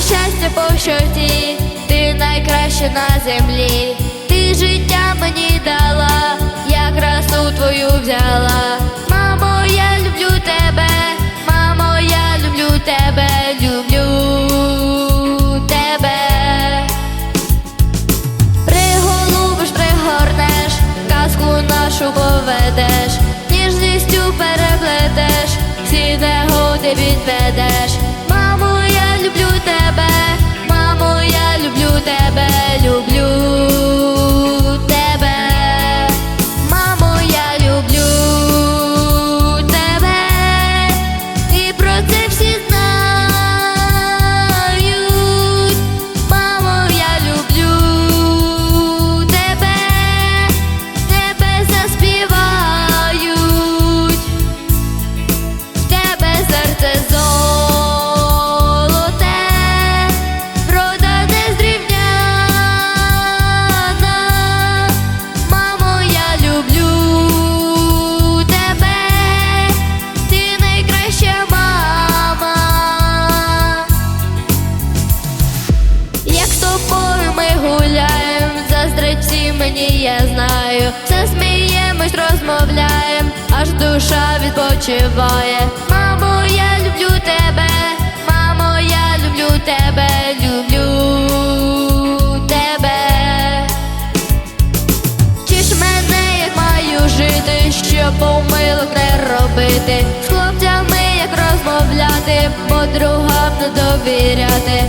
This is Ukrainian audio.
щастя по щоті, ти найкраща на землі, ти життя мені дала, я красу твою взяла. Мамо, я люблю тебе, мамо, я люблю тебе, люблю тебе. Приголубиш, пригорнеш, казку нашу поведеш, ніжністю переплетеш, всі негоди відведеш. Душа відпочиває. Мамо, я люблю тебе, мамо, я люблю тебе, люблю тебе. Вчиш мене, як маю жити, щоб помилок не робити. З хлопцями як розмовляти, подругам не довіряти.